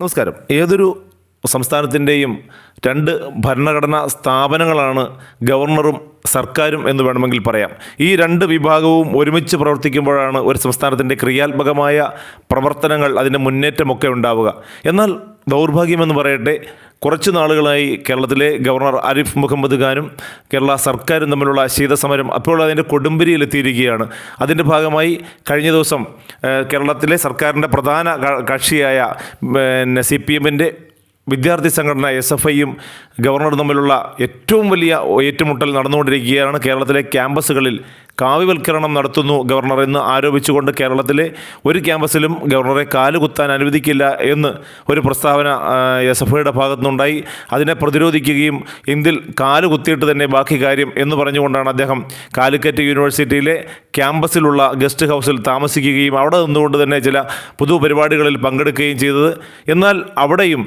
നമസ്കാരം. ഏതൊരു സംസ്ഥാനത്തിന്റെയും രണ്ട് ഭരണഘടനാ സ്ഥാപനങ്ങളാണ് ഗവർണറും സർക്കാരും എന്ന് വേണമെങ്കിൽ പറയാം. ഈ രണ്ട് വിഭാഗവും ഒരുമിച്ച് പ്രവർത്തിക്കുമ്പോഴാണ് ഒരു സംസ്ഥാനത്തിന്റെ ക്രിയാത്മകമായ പ്രവർത്തനങ്ങൾ അതിന്റെ മുന്നേറ്റമൊക്കെ ഉണ്ടാവുക. എന്നാൽ ദൗർഭാഗ്യമെന്ന് പറയട്ടെ കുറച്ച് നാളുകളായി കേരളത്തിലെ ഗവർണർ ആരിഫ് മുഹമ്മദ് ഖാനും കേരള സർക്കാരും തമ്മിലുള്ള ശീതസമരം അപ്പോൾ അതിന്റെ കൊടുമ്പിരിയിലെത്തിയിരിക്കുകയാണ്. അതിന്റെ ഭാഗമായി കഴിഞ്ഞ ദിവസം കേരളത്തിലെ സർക്കാരിന്റെ പ്രധാന കക്ഷിയായ പിന്നെ സി പി എമ്മിന്റെ വിദ്യാർത്ഥി സംഘടന എസ് എഫ് ഐയും ഗവർണറും തമ്മിലുള്ള ഏറ്റവും വലിയ ഏറ്റുമുട്ടൽ നടന്നുകൊണ്ടിരിക്കുകയാണ് കേരളത്തിലെ ക്യാമ്പസുകളിൽ കാവ്യവൽക്കരണം നടത്തുന്നു ഗവർണർ എന്ന് ആരോപിച്ചുകൊണ്ട് കേരളത്തിലെ ഒരു ക്യാമ്പസിലും ഗവർണറെ കാലുകുത്താൻ അനുവദിക്കില്ല എന്ന് ഒരു പ്രസ്താവന എസ് എഫ് ഐയുടെ ഭാഗത്തുനിന്നുണ്ടായി. അതിനെ പ്രതിരോധിക്കുകയും ഇന്ത്യയിൽ കാലുകുത്തിയിട്ട് തന്നെ ബാക്കി കാര്യം എന്ന് പറഞ്ഞുകൊണ്ടാണ് അദ്ദേഹം കാലിക്കറ്റ് യൂണിവേഴ്സിറ്റിയിലെ ക്യാമ്പസിലുള്ള ഗസ്റ്റ് ഹൗസിൽ താമസിക്കുകയും അവിടെ നിന്നുകൊണ്ട് തന്നെ ചില പൊതുപരിപാടികളിൽ പങ്കെടുക്കുകയും ചെയ്തത്. എന്നാൽ അവിടെയും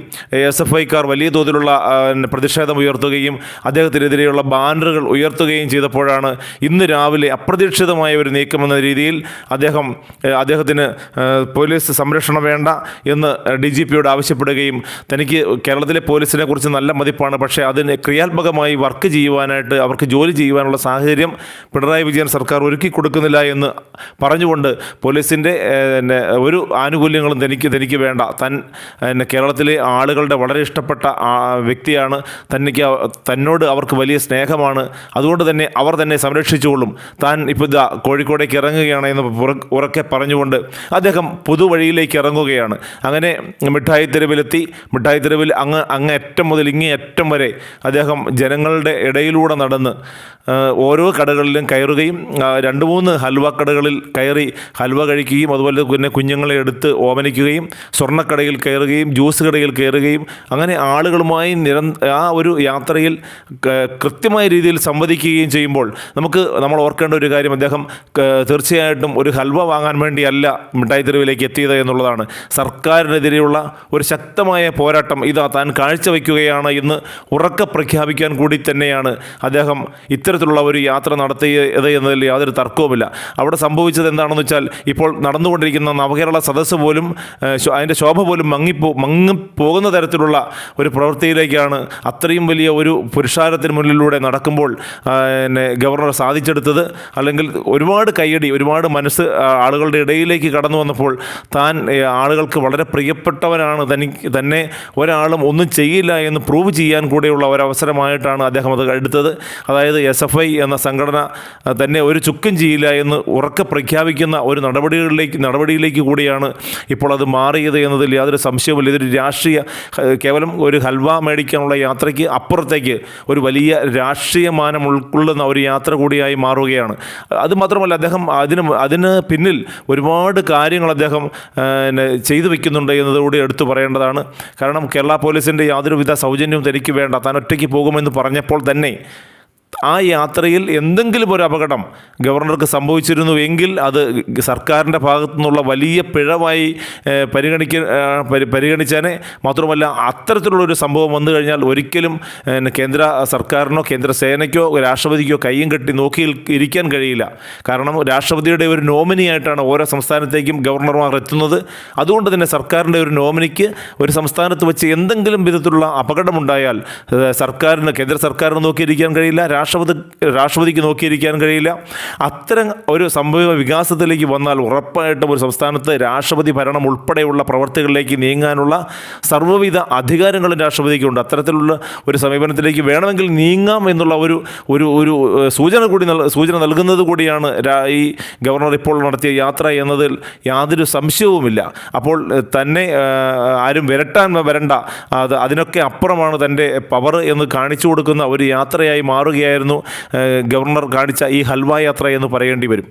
എസ് എഫ് ഐക്കാർ വലിയ തോതിലുള്ള പ്രതിഷേധം ഉയർത്തുകയും അദ്ദേഹത്തിനെതിരെയുള്ള ബാനറുകൾ ഉയർത്തുകയും ചെയ്തപ്പോഴാണ് ഇന്ന് രാവിലെ അപ്രതീക്ഷിതമായ ഒരു നീക്കമെന്ന രീതിയിൽ അദ്ദേഹം അദ്ദേഹത്തിന് പോലീസ് സംരക്ഷണം വേണ്ട എന്ന് ഡി ജി പിയോട് ആവശ്യപ്പെടുകയും തനിക്ക് കേരളത്തിലെ പോലീസിനെ കുറിച്ച് നല്ല മതിപ്പാണ് പക്ഷേ അതിന് ക്രിയാത്മകമായി വർക്ക് ചെയ്യുവാനായിട്ട് അവർക്ക് ജോലി ചെയ്യുവാനുള്ള സാഹചര്യം പിണറായി വിജയൻ സർക്കാർ ഒരുക്കി കൊടുക്കുന്നില്ല എന്ന് പറഞ്ഞുകൊണ്ട് പോലീസിന്റെ പിന്നെ ഒരു ആനുകൂല്യങ്ങളും തനിക്ക് തനിക്ക് വേണ്ട. തൻ പിന്നെ കേരളത്തിലെ ആളുകളുടെ വളരെ ഇഷ്ടപ്പെട്ട വ്യക്തിയാണ്. തനിക്ക് തന്നോട് അവർക്ക് വലിയ സ്നേഹമാണ്. അതുകൊണ്ട് തന്നെ അവർ തന്നെ സംരക്ഷിച്ചുകൊള്ളും. താൻ ഇപ്പോൾ ഇതാ കോഴിക്കോടേക്ക് ഇറങ്ങുകയാണ് എന്ന് ഉറക്കെ പറഞ്ഞുകൊണ്ട് അദ്ദേഹം പൊതുവഴിയിലേക്ക് ഇറങ്ങുകയാണ്. അങ്ങനെ മിഠായി തെരുവിലെത്തി. മിഠായി തെരുവിൽ അങ്ങ് അങ്ങ് അറ്റം മുതൽ ഇങ്ങേ അറ്റം വരെ അദ്ദേഹം ജനങ്ങളുടെ ഇടയിലൂടെ നടന്ന് ഓരോ കടകളിലും കയറുകയും രണ്ട് മൂന്ന് ഹൽവ കടകളിൽ കയറി ഹൽവ കഴിക്കുകയും അതുപോലെ പിന്നെ കുഞ്ഞുങ്ങളെ എടുത്ത് ഓമനിക്കുകയും സ്വർണക്കടയിൽ കയറുകയും ജ്യൂസ് കടയിൽ കയറുകയും അങ്ങനെ ആളുകളുമായി നിരന്ത ആ ഒരു യാത്രയിൽ കൃത്യമായ രീതിയിൽ സംവദിക്കുകയും ചെയ്യുമ്പോൾ നമുക്ക് നമ്മൾ ഓർക്കേണ്ട ഒരു കാര്യം അദ്ദേഹം തീർച്ചയായിട്ടും ഒരു ഹൽവ വാങ്ങാൻ വേണ്ടിയല്ല മിഠായി തെരുവിലേക്ക് എത്തിയത് എന്നുള്ളതാണ്. സർക്കാരിനെതിരെയുള്ള ഒരു ശക്തമായ പോരാട്ടം ഇതാ താൻ കാഴ്ചവെക്കുകയാണ് എന്ന് ഉറക്കെ പ്രഖ്യാപിക്കാൻ കൂടി തന്നെയാണ് അദ്ദേഹം ഇത്തരത്തിലുള്ള ഒരു യാത്ര നടത്തിയത് എന്നതിൽ യാതൊരു തർക്കവുമില്ല. അവിടെ സംഭവിച്ചത് എന്താണെന്ന് വെച്ചാൽ ഇപ്പോൾ നടന്നുകൊണ്ടിരിക്കുന്ന നവകേരള സദസ്സ് പോലും അതിന്റെ ശോഭ പോലും മങ്ങിപ്പോ മങ്ങിപ്പോകുന്ന തരത്തിലുള്ള ഒരു പ്രവൃത്തിയിലേക്കാണ് അത്രയും വലിയ ഒരു പുരുഷാരത്തിന് മുന്നിലൂടെ നടക്കുമ്പോൾ പിന്നെ ഗവർണർ സാധിച്ചെടുത്തത്. അല്ലെങ്കിൽ ഒരുപാട് കയ്യടി ഒരുപാട് മനസ്സ് ആളുകളുടെ ഇടയിലേക്ക് കടന്നു വന്നപ്പോൾ താൻ ആളുകൾക്ക് വളരെ പ്രിയപ്പെട്ടവനാണ്. തനിക്ക് തന്നെ ഒരാളും ഒന്നും ചെയ്യില്ല എന്ന് പ്രൂവ് ചെയ്യാൻ കൂടെയുള്ള ഒരവസരമായിട്ടാണ് അദ്ദേഹം അത് എടുത്തത്. അതായത് എസ് എഫ് ഐ എന്ന സംഘടന തന്നെ ഒരു ചുക്കും ചെയ്യില്ല എന്ന് ഉറക്കെ പ്രഖ്യാപിക്കുന്ന ഒരു നടപടികളിലേക്ക് നടപടിയിലേക്ക് കൂടിയാണ് ഇപ്പോൾ അത് മാറിയത് എന്നതിൽ യാതൊരു സംശയവുമില്ല. ഇതൊരു രാഷ്ട്രീയ കേവലം ഒരു ഹൽവ മേടിക്കാനുള്ള യാത്രയ്ക്ക് അപ്പുറത്തേക്ക് ഒരു വലിയ രാഷ്ട്രീയ മാനം ഉൾക്കൊള്ളുന്ന ഒരു യാത്ര കൂടിയായി മാറുകയാണ്. അത് മാത്രമല്ല അദ്ദേഹം അതിന് അതിന് പിന്നിൽ ഒരുപാട് കാര്യങ്ങൾ അദ്ദേഹം പിന്നെ ചെയ്തു വെക്കുന്നുണ്ട് എന്നതുകൂടി എടുത്തു പറയേണ്ടതാണ്. കാരണം കേരള പോലീസിന്റെ യാതൊരുവിധ സൗജന്യവും തനിക്ക് വേണ്ട. താൻ ഒറ്റയ്ക്ക് പോകുമെന്ന് പറഞ്ഞപ്പോൾ തന്നെ ആ യാത്രയിൽ എന്തെങ്കിലും ഒരു അപകടം ഗവർണർക്ക് സംഭവിച്ചിരുന്നു എങ്കിൽ അത് സർക്കാരിന്റെ ഭാഗത്തു നിന്നുള്ള വലിയ പിഴവായി പരിഗണിക്ക പരിഗണിച്ചാനേ പരി പരിഗണിച്ചേനെ മാത്രമല്ല അത്തരത്തിലുള്ളൊരു സംഭവം വന്നു കഴിഞ്ഞാൽ ഒരിക്കലും കേന്ദ്ര സർക്കാരിനോ കേന്ദ്ര സേനയ്ക്കോ രാഷ്ട്രപതിക്കോ കയ്യും കെട്ടി നോക്കി ഇരിക്കാൻ കഴിയില്ല. കാരണം രാഷ്ട്രപതിയുടെ ഒരു നോമിനിയായിട്ടാണ് ഓരോ സംസ്ഥാനത്തേക്കും ഗവർണർമാർ എത്തുന്നത്. അതുകൊണ്ട് തന്നെ സർക്കാരിന്റെ ഒരു നോമിനിക്ക് ഒരു സംസ്ഥാനത്ത് വെച്ച് എന്തെങ്കിലും വിധത്തിലുള്ള അപകടമുണ്ടായാൽ സർക്കാരിന് കേന്ദ്ര സർക്കാരിന് നോക്കിയിരിക്കാൻ കഴിയില്ല. രാഷ്ട്രപതി രാഷ്ട്രപതിക്ക് നോക്കിയിരിക്കാൻ കഴിയില്ല. അത്തരം ഒരു സംഭവ വികാസത്തിലേക്ക് വന്നാൽ ഉറപ്പായിട്ടും ഒരു സംസ്ഥാനത്ത് രാഷ്ട്രപതി ഭരണം ഉൾപ്പെടെയുള്ള പ്രവർത്തികളിലേക്ക് നീങ്ങാനുള്ള സർവവിധ അധികാരങ്ങളും രാഷ്ട്രപതിക്കുണ്ട്. അത്തരത്തിലുള്ള ഒരു സമീപനത്തിലേക്ക് വേണമെങ്കിൽ നീങ്ങാം എന്നുള്ള ഒരു ഒരു ഒരു സൂചന കൂടി സൂചന നൽകുന്നത് കൂടിയാണ് ഈ ഗവർണർ ഇപ്പോൾ നടത്തിയ യാത്ര എന്നതിൽ യാതൊരു സംശയവുമില്ല. അപ്പോൾ തന്നെ ആരും വിരട്ടാൻ വരണ്ട. അത് അതിനൊക്കെ അപ്പുറമാണ് തന്റെ പവർ എന്ന് കാണിച്ചു കൊടുക്കുന്ന ഒരു യാത്രയായി മാറുകയായിരുന്നു. ഗവർണർ കാണിച്ച ഈ ഹൽവ യാത്ര എന്ന് പറയേണ്ടി വരും.